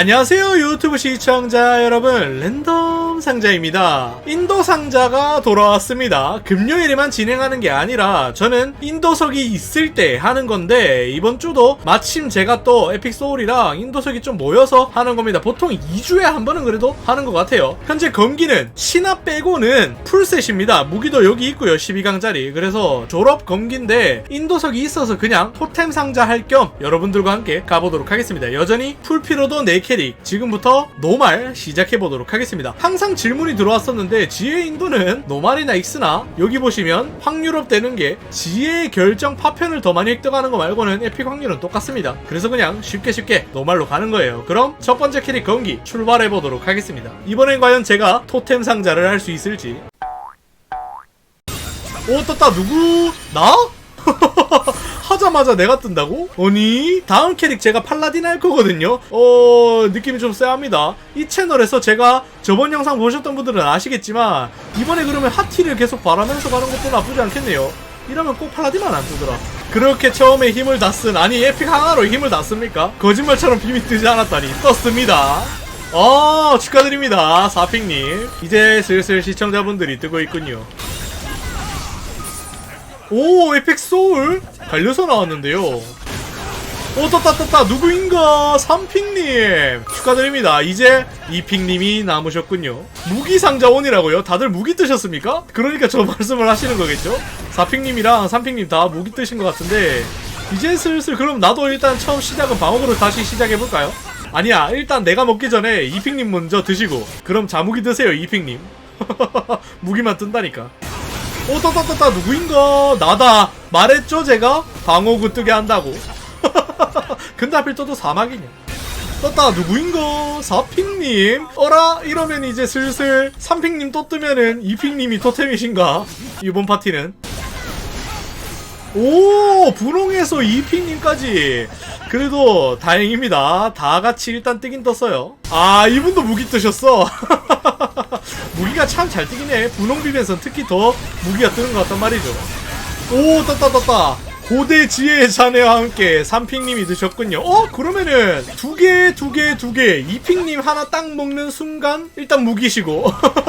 안녕하세요 유튜브 시청자 여러분. 랜덤 상자입니다. 인도 상자가 돌아왔습니다. 금요일에만 진행하는 게 아니라 저는 인도석이 있을 때 하는 건데 이번 주도 마침 제가 또 에픽 소울이랑 인도석이 좀 모여서 하는 겁니다. 보통 2주에 한 번은 그래도 하는 것 같아요. 현재 검기는 신화 빼고는 풀셋입니다. 무기도 여기 있고요. 12강짜리. 그래서 졸업 검기인데 인도석이 있어서 그냥 토템 상자 할 겸 여러분들과 함께 가보도록 하겠습니다. 여전히 풀피로도 4캐릭. 지금부터 노말 시작해보도록 하겠습니다. 항상 질문이 들어왔었는데 지혜 인도는 노말이나 익스나 여기 보시면 확률업 되는 게 지혜의 결정 파편을 더 많이 획득하는 거 말고는 에픽 확률은 똑같습니다. 그래서 그냥 쉽게 쉽게 노말로 가는 거예요. 그럼 첫 번째 캐릭 검기 출발해 보도록 하겠습니다. 이번엔 과연 제가 토템 상자를 할 수 있을지. 오 떴다. 누구? 나? 하자마자 내가 뜬다고? 아니 다음 캐릭 제가 팔라딘 할 거거든요. 어 느낌이 좀 쎄합니다. 이 채널에서 제가 저번 영상 보셨던 분들은 아시겠지만 이번에 그러면 하티를 계속 바라면서 가는 것도 나쁘지 않겠네요. 이러면 꼭 팔라딘만 안 뜨더라. 그렇게 처음에 힘을 다 쓴 아니 에픽 하나로 힘을 다 씁니까? 거짓말처럼 빔이 뜨지 않았다니. 떴습니다. 어 축하드립니다 사픽님. 이제 슬슬 시청자분들이 뜨고 있군요 오 에픽 소울? 갈려서 나왔는데요. 오 떴다 떴다 누구인가? 삼픽님. 축하드립니다. 이제 이픽님이 남으셨군요. 무기 상자원이라고요? 다들 무기 뜨셨습니까? 그러니까 저 말씀을 하시는 거겠죠? 사픽님이랑 삼픽님 다 무기 뜨신 것 같은데. 이제 슬슬 그럼 나도 일단 처음 시작은 방어구로 다시 시작해볼까요? 아니야 일단 내가 먹기 전에 이픽님 먼저 드시고. 그럼 자무기 드세요 이픽님. 무기만 뜬다니까 오 떴다 떴다 누구인가? 나다. 말했죠 제가? 방어구 뜨게 한다고. 근데 하필 떠도 사막이냐. 떴다 누구인가? 사픽님? 어라? 이러면 이제 슬슬 삼픽님 또 뜨면은 이픽님이 토템이신가? 이번 파티는? 오! 분홍에서 이픽님까지 그래도 다행입니다. 다 같이 일단 뜨긴 떴어요. 아 이분도 무기 뜨셨어. 무기가 참 잘 뜨긴 해. 분홍 비변선 특히 더 무기가 뜨는 것 같단 말이죠. 오 떴다 떴다 고대 지혜의 자네와 함께 삼픽님이 드셨군요. 어 그러면은 두 개 두 개 두개. 이픽님 하나 딱 먹는 순간 일단 무기시고.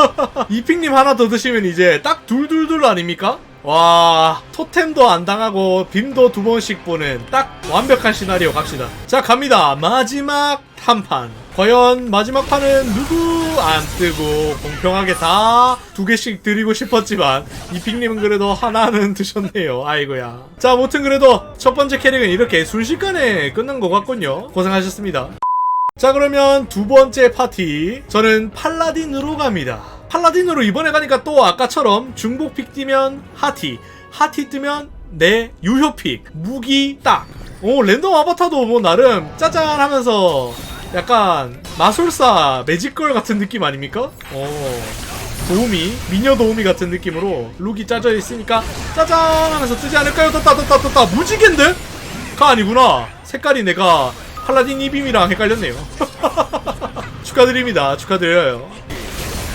이픽님 하나 더 드시면 이제 딱 둘둘둘 아닙니까? 와 토템도 안 당하고 빔도 두 번씩 보는 딱 완벽한 시나리오 갑시다. 자 갑니다. 마지막 한판. 과연 마지막 판은 누구 안 뜨고 공평하게 다 두 개씩 드리고 싶었지만 이픽님은 그래도 하나는 드셨네요. 아이고야. 자 아무튼 그래도 첫 번째 캐릭은 이렇게 순식간에 끝난 것 같군요. 고생하셨습니다. 자 그러면 두 번째 파티. 저는 팔라딘으로 갑니다 팔라딘으로 이번에 가니까 또 아까처럼 중복 픽 뛰면 하티 하티 뜨면 내 유효 픽 무기 딱 오 랜덤 아바타도 뭐 나름 짜잔 하면서 약간 마술사 매직걸 같은 느낌 아닙니까? 어 도우미 미녀 도우미 같은 느낌으로 룩이 짜져 있으니까 짜잔 하면서 뜨지 않을까요? 떴다 떴다 떴다 무지개인데? 가 아니구나 색깔이 내가 팔라딘 이빔이랑 헷갈렸네요 축하드립니다 축하드려요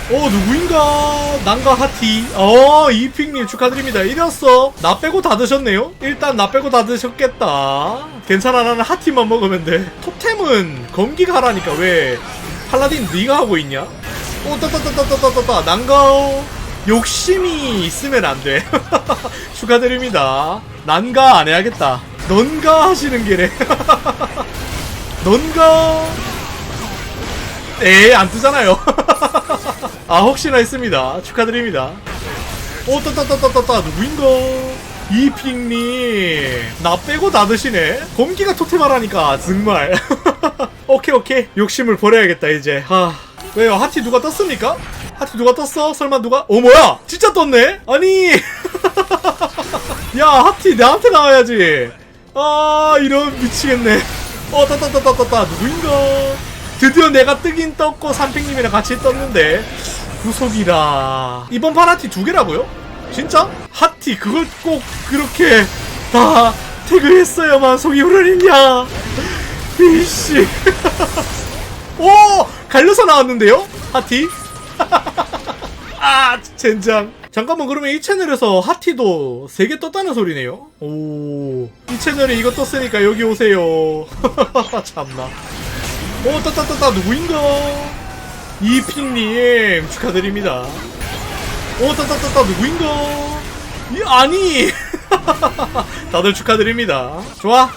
어 누구인가? 난가 하티. 어 이픽님 축하드립니다. 이랬어. 나 빼고 다 드셨네요? 일단 나 빼고 다 드셨겠다. 괜찮아 나는 하티만 먹으면 돼. 토템은 검기가 하라니까. 왜? 팔라딘 네가 하고 있냐? 오 따따따따따따따 난가 욕심이 있으면 안돼. 축하드립니다. 난가 안 해야겠다. 넌가 하시는 게래 넌가. 에이 안 뜨잖아요 아 혹시나 했습니다. 축하드립니다. 오 따따따따따따 누구인가? 이픽님. 나 빼고 다 드시네. 검기가 토템하라니까 정말. 오케이 오케이. 욕심을 버려야겠다 이제. 아 왜요? 하티 누가 떴습니까? 하티 누가 떴어? 설마 누가? 어 뭐야? 진짜 떴네? 아니. 야 하티 나한테 나와야지. 아 이런 미치겠네. 어 따따따따따따 누구인가 드디어 내가 뜨긴 떴고 삼픽님이랑 같이 떴는데 구속이라. 이번 판 하티 두 개라고요? 진짜? 하티 그걸 꼭 그렇게 다 태그했어야만 속이 후련했냐? 이씨. 오! 갈려서 나왔는데요? 하티? 아 젠장. 잠깐만 그러면 이 채널에서 하티도 3개 떴다는 소리네요? 오이 채널에 이거 떴으니까 여기 오세요. 참나 오 따따따따 누구인가? 이핑님 축하드립니다. 오 따따따따 누구인가? 이 아니! 다들 축하드립니다. 좋아.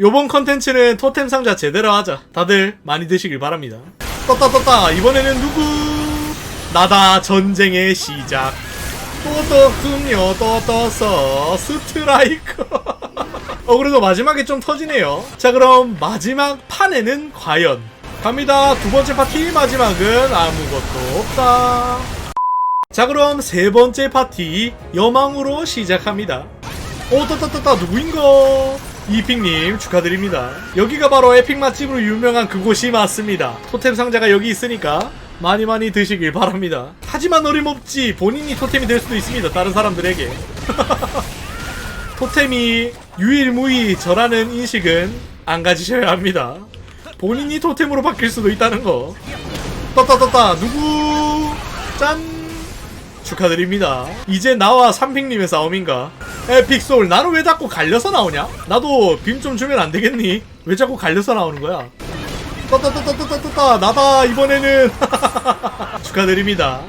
요번 컨텐츠는 토템 상자 제대로 하자. 다들 많이 드시길 바랍니다. 떴다 이번에는 누구? 나다 전쟁의 시작. 또 떴군요 또 떴어 스트라이커 어 그래도 마지막에 좀 터지네요. 자 그럼 마지막 판에는 과연? 갑니다. 두 번째 파티 마지막은 아무것도 없다. 자 그럼 세 번째 파티 여망으로 시작합니다. 오 따따따따 누구인가? 이픽님 축하드립니다. 여기가 바로 에픽 맛집으로 유명한 그곳이 맞습니다. 토템 상자가 여기 있으니까 많이 많이 드시길 바랍니다. 하지만 어림없지 본인이 토템이 될 수도 있습니다. 다른 사람들에게. 토템이 유일무이 저라는 인식은 안 가지셔야 합니다 본인이 토템으로 바뀔 수도 있다는 거 떴다 떴다 누구 짠 축하드립니다. 이제 나와 삼핑님의 싸움인가? 에픽 소울 나는 왜 자꾸 갈려서 나오냐? 나도 빔 좀 주면 안 되겠니? 왜 자꾸 갈려서 나오는 거야? 떠떠떠떠떠떠떠 나다 이번에는 축하드립니다.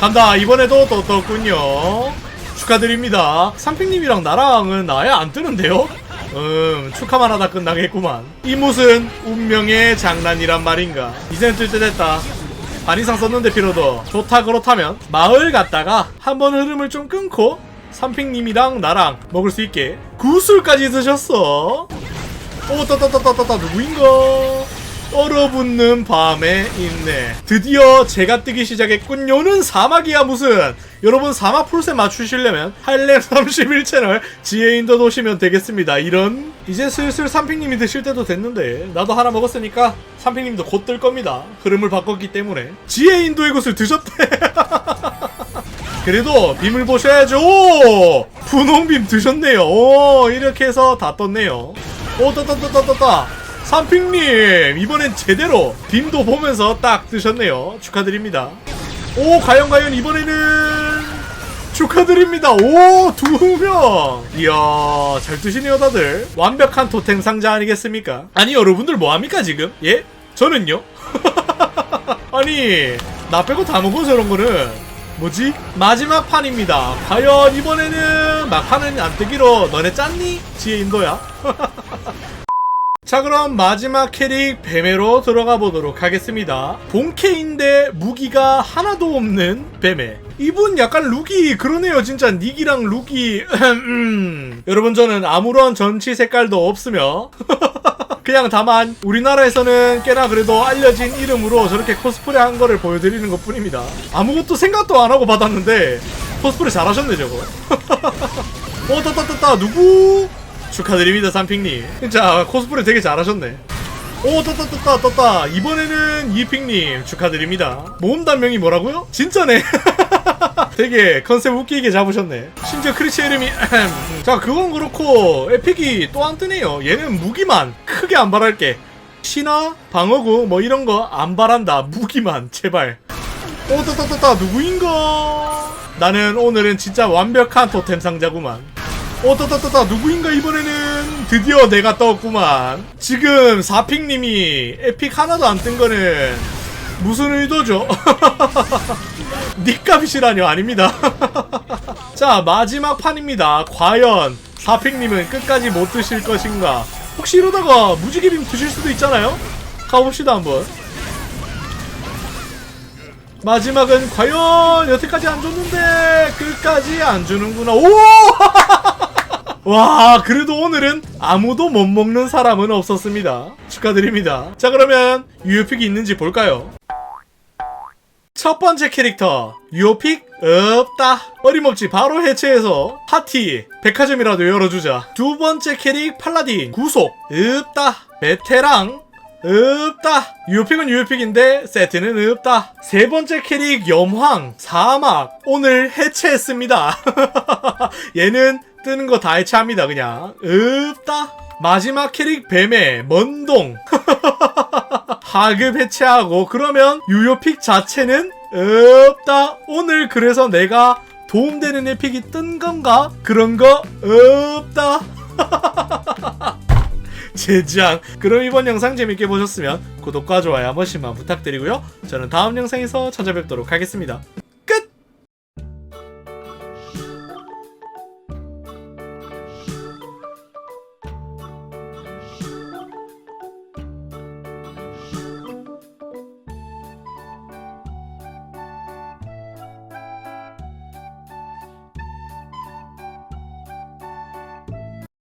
간다 이번에도 또 떴군요. 축하드립니다. 삼핑님이랑 나랑은 아예 안 뜨는데요? 음 축하만 하다 끝나겠구만. 이 무슨 운명의 장난이란 말인가? 이젠 뜰 때 됐다. 반 이상 썼는데 피로도 좋다 그렇다면 마을 갔다가 한번 흐름을 좀 끊고 삼핑님이랑 나랑 먹을 수 있게 구슬까지 드셨어 오 따따따따따 누구인가 얼어붙는 밤에 있네. 드디어 제가 뜨기 시작했군 요는 사막이야 무슨? 여러분 사막 풀셋 맞추시려면 할렘 31채널 지혜인도 도시면 되겠습니다. 이런 이제 슬슬 삼핑님이 드실 때도 됐는데 나도 하나 먹었으니까 삼핑님도 곧 뜰 겁니다. 흐름을 바꿨기 때문에. 지혜인도의 것을 드셨대. 그래도 빔을 보셔야죠. 오! 분홍빔 드셨네요. 오 이렇게 해서 다 떴네요. 오 떴다 떴다 떴다 삼핑님 이번엔 제대로 빔도 보면서 딱 뜨셨네요 축하드립니다 오 과연 과연 이번에는 축하드립니다 오 두명 이야 잘 뜨시네요 다들 완벽한 토템 상자 아니겠습니까 아니 여러분들 뭐합니까 지금 예? 저는요 아니 나 빼고 다 먹은 저런 거는 뭐지? 마지막 판입니다. 과연 이번에는 막판은 안 뜨기로 너네 짰니? 지혜 인도야. 자 그럼 마지막 캐릭 뱀에로 들어가 보도록 하겠습니다. 본캐인데 무기가 하나도 없는 뱀에. 이분 약간 룩이 그러네요 진짜 닉이랑 룩이 음. 여러분 저는 아무런 전치 색깔도 없으며 그냥 다만 우리나라에서는 꽤나 그래도 알려진 이름으로 저렇게 코스프레 한 거를 보여드리는 것 뿐입니다. 아무것도 생각도 안 하고 받았는데 코스프레 잘하셨네 저거. 어 떴다 누구? 축하드립니다 삼핑님. 진짜 코스프레 되게 잘하셨네. 오 떴다 떴다 떴다 이번에는 이핑님 축하드립니다. 모음단명이 뭐라고요? 진짜네. 되게 컨셉 웃기게 잡으셨네. 심지어 크리치 이름이 자 그건 그렇고 에픽이 또 안 뜨네요. 얘는 무기만 크게 안 바랄게. 신화, 방어구 뭐 이런 거 안 바란다. 무기만 제발. 오 떴다 떴다 누구인가? 나는 오늘은 진짜 완벽한 토템 상자구만. 오 떴다 떴다 누구인가 이번에는 드디어 내가 떴구만. 지금 사픽님이 에픽 하나도 안 뜬 거는 무슨 의도죠? 닉값이라뇨 아닙니다. 자 마지막 판입니다. 과연 사픽님은 끝까지 못 드실 것인가? 혹시 이러다가 무지개빔 드실 수도 있잖아요? 가봅시다 한번. 마지막은 과연 여태까지 안 줬는데 끝까지 안 주는구나. 오! 와, 그래도 오늘은 아무도 못 먹는 사람은 없었습니다. 축하드립니다. 자, 그러면 유효픽이 있는지 볼까요? 첫 번째 캐릭터 유효픽 없다 어림없지 바로 해체해서 파티 백화점이라도 열어주자 두 번째 캐릭 팔라딘 구속 없다 베테랑 없다 유효픽은 유효픽인데 세트는 없다 세 번째 캐릭 염황 사막 오늘 해체했습니다 얘는 뜨는 거 다 해체합니다 그냥 없다 마지막 캐릭 뱀의 먼동 하급 해체하고 그러면 유효픽 자체는 없다. 오늘 그래서 내가 도움되는 에픽이 뜬 건가? 그런 거 없다. 제지앙 그럼 이번 영상 재밌게 보셨으면 구독과 좋아요 한 번씩만 부탁드리고요 저는 다음 영상에서 찾아뵙도록 하겠습니다